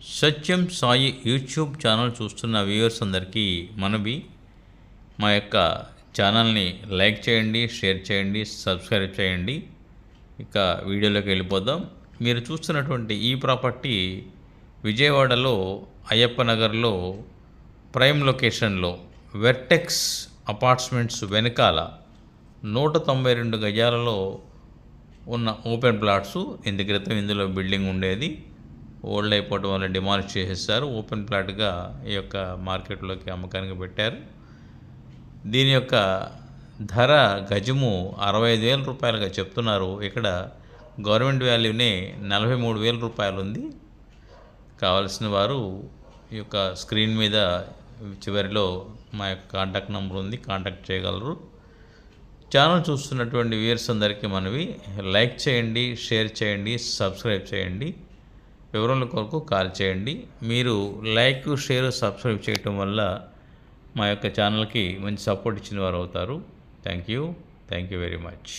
సత్యం Sai YouTube channel చూస్తున్న viewers అందరికీ మనవి. మా యొక్క ఛానల్ని లైక్ చేయండి షేర్ చేయండి సబ్స్క్రైబ్ చేయండి. ఇక వీడియోలోకి వెళ్ళిపోదాం. మీరు చూస్తున్నటువంటి ఈ ప్రాపర్టీ విజయవాడలో అయ్యప్ప నగర్లో ప్రైమ్ లొకేషన్లో వెర్టెక్స్ అపార్ట్మెంట్స్ వెనకాల నూట తొంభై రెండు గజాలలో ఉన్న ఓపెన్ ప్లాట్స్ ఇంత క్రితం ఇందులో బిల్డింగ్ ఉండేది. ఓల్డ్ అయిపోవడం వల్ల డిమాలిష్ చేసేసారు. ఓపెన్ ప్లాట్గా ఈ యొక్క మార్కెట్లోకి అమ్మకానికి పెట్టారు. దీని యొక్క ధర గజము అరవై ఐదు వేల రూపాయలుగా చెప్తున్నారు. ఇక్కడ గవర్నమెంట్ వాల్యూనే నలభై మూడు వేల రూపాయలు ఉంది. కావలసిన వారు ఈ యొక్క స్క్రీన్ మీద చివరిలో మా యొక్క కాంటాక్ట్ నెంబర్ ఉంది. కాంటాక్ట్ చేయగలరు. ఛానల్ చూస్తున్నటువంటి వ్యూయర్స్ అందరికీ మనవి. లైక్ చేయండి షేర్ చేయండి సబ్స్క్రైబ్ చేయండి. వివరణల కొరకు కాల్ చేయండి. మీరు లైక్ షేర్ సబ్స్క్రైబ్ చేయటం వల్ల మా యొక్క ఛానల్కి మంచి సపోర్ట్ ఇచ్చిన వారు అవుతారు. Thank you. Thank you very much.